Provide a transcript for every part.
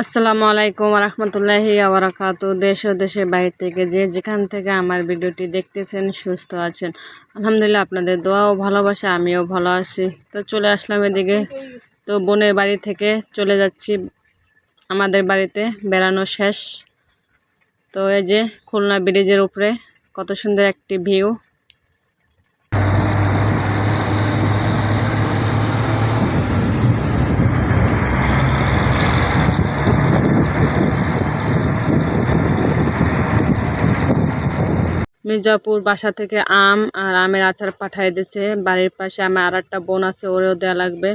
আসসালামু আলাইকুম রহমতুল্লাহি আবরাকাত দেশ ও দেশের বাইরে থেকে যে যেখান থেকে আমার ভিডিওটি দেখতেছেন, সুস্থ আছেন, আলহামদুলিল্লাহ আপনাদের দোয়া ও ভালোবাসা, আমিও ভালো আছি। তো চলে আসলাম এদিকে। তো বোনের বাড়ি থেকে চলে যাচ্ছি। আমাদের বাড়িতে বেড়ানো শেষ। তো এই যে খুলনা ব্রিজের উপরে কত সুন্দর একটি ভিউ। মির্জাপুর বাসা থেকে আম আর আমের আচার পাঠাই দিয়েছে বাড়ির পাশে আমার আর একটা বোন আছে ওরেও দেওয়া লাগবে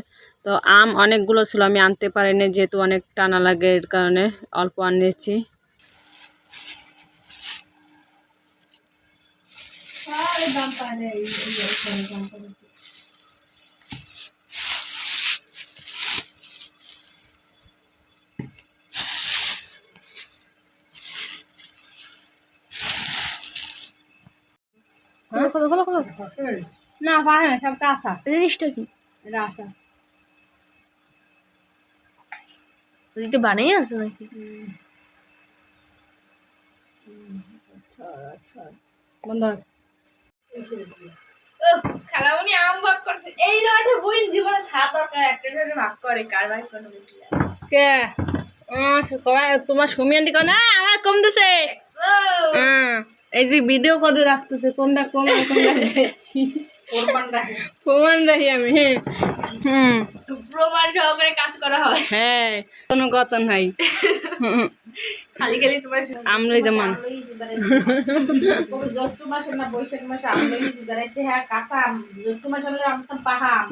তো আম অনেকগুলো ছিল আমি আনতে পারিনি যেহেতু অনেক টানা লাগে এর কারণে অল্প আনিয়েছি না পারে না সব কাঁচা। জিনিসটা কি? রাসা তুই তো বানিয়ে আছে নাকি? বন্ধ খালামুনি আম ভাগ করছে। এই রকম বই জীবনে থাকা দরকার একটা ভাগ করে কে? তোমার সুমি আন্টি আমার কম দিছে হ্যাঁ। এই যে ভিডিও করে রাখতেছে কোনটা কম কোনটা বেশি প্রমাণ রাখি আমি হ্যাঁ। হুম। প্রমাণ সহকারে কাজ করা হয়। হ্যাঁ কোনো কথা নাই। খালি খালি তোমার আমরাই যেমন জ্যৈষ্ঠ মাসে না বৈশাখ মাসে আমলাই বেড়াইতে হ্যাঁ কাঁচা আম। জ্যৈষ্ঠ মাসে হলে আমতাম পাহা আম।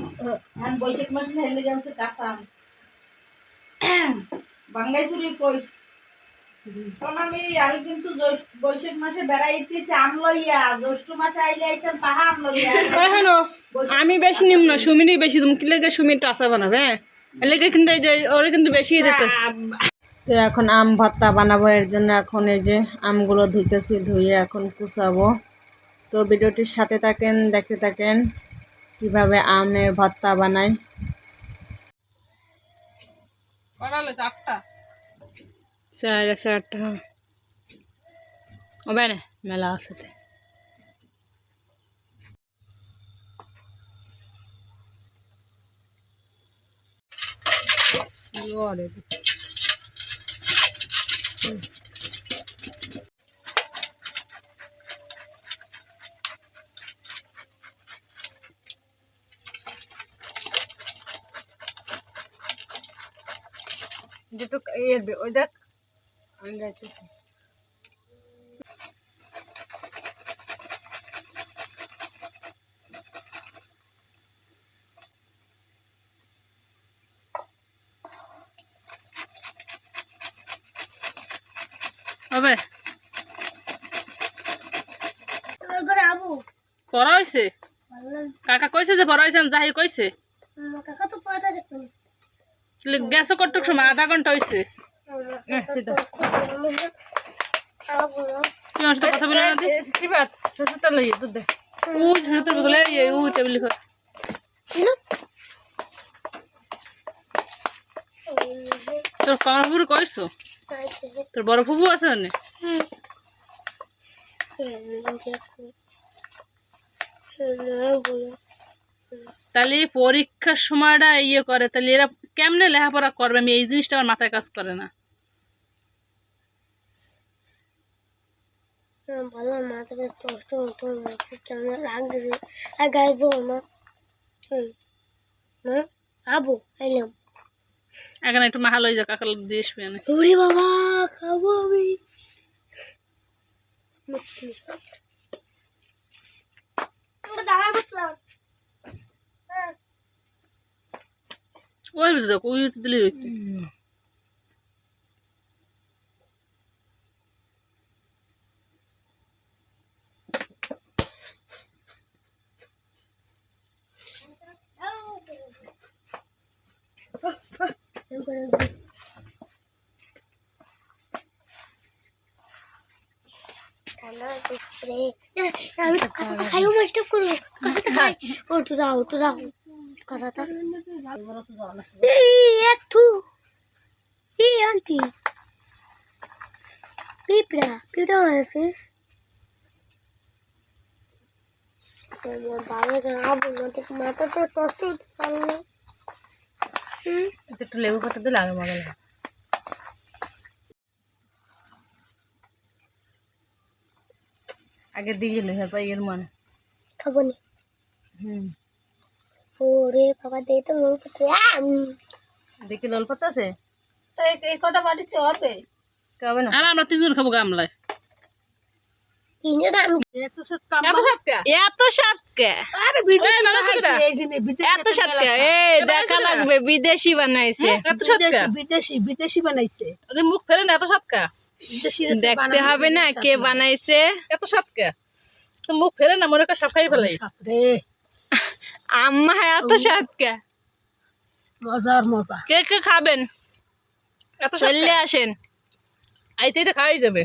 এখন বৈশাখ মাসে হেলে যাচ্ছে কাঁচা আম। বাঙ্গাই চুরি আমি আমি কিন্তু বৈশাখ মাসে বেড়াইতেছি আম লইয়া। জ্যৈষ্ঠ মাসে আইলে আইতাম পাহা আম লইয়া। আমি বেশি নিম না সুমিরই বেশি তুমি কি লেগে সুমির টাসা বানাবে হ্যাঁ? লেগে কিন্তু ওরা কিন্তু বেশি দিতেছে। তো এখন আম ভর্তা বানাবো এর জন্য এখন এই যে আমগুলো ধুইতেছি ধুয়ে এখন কুচাবো। তো ভিডিওটির সাথে থাকেন দেখতে থাকেন কীভাবে আমের ভর্তা বানাই সাড়ে চারটা ও বেনে মেলা আছে যেটুক এর বে- ওই দেখ আমি যাইতেছি হবে পড়া হয়েছে কাকা কইছে যে পড়া হয়েছে কইছে। কাকা তো দেখুন গ্যাসও কটুক সময়? আধা ঘণ্টা হয়েছে কথা বলে না দি। ছোটটা লইয়ে দুধ দে। উই ছোটটার বদলে এই উই টেবিল ফর তোর কমর ফুবু কইছো? তোর বড় ফুবু আছে মানে তাহলে এই পরীক্ষার সময়টা ইয়ে করে তাহলে এরা কেমনে লেখাপড়া করবে? আমি এই জিনিসটা আমার মাথায় কাজ করে না। ভালো মাথা বেশ কষ্ট হতো কেমন লাগতেছে আর গায়ে জোর মা হুম মা আবু আইলাম এখানে একটু মাহাল হয়ে যাক কাকাল জিজ্ঞেস পেয়ে ওরে বাবা খাব আমি। ওই দেখ ওই দিলে হইতো। ঠান্ডা রে আমি তো খাইও মাছটা করব কথাটা খাই ও তু দাও তু দাও কথাটা এক থু এই আনতি পিঁপড়া পিঁপড়া হয়েছিস বাবা আবু মাথা মাথা তো কষ্ট হতে একটু লেবু পাতা দিলে আরও মজা লাগে। আগে দিয়ে গেল হ্যাঁ এর মানে। খাব না হুম। ওরে বাবা দে তো লোক দেখি লাল পাতা আছে? তো এই- এই কটা বাড়িতে হবে খাবে না। আর আমরা তিনজন খাব গামলায়। এত সাতকে এত সাতকে এই দেখা লাগবে বিদেশি বানাইছে। এত সাতকা বিদেশি বিদেশি বানাইছে। আরে মুখ ফেরে না এত সাতকা দেখতে হবে না কে বানাইছে। এত সাতকা তো মুখ ফেরে না মনে করে সাফাই ফেলাই আম্মা এত সাতকে মজার মজা। কে কে খাবেন? এত চলে আসেন। আইতে খাওয়াই যাবে।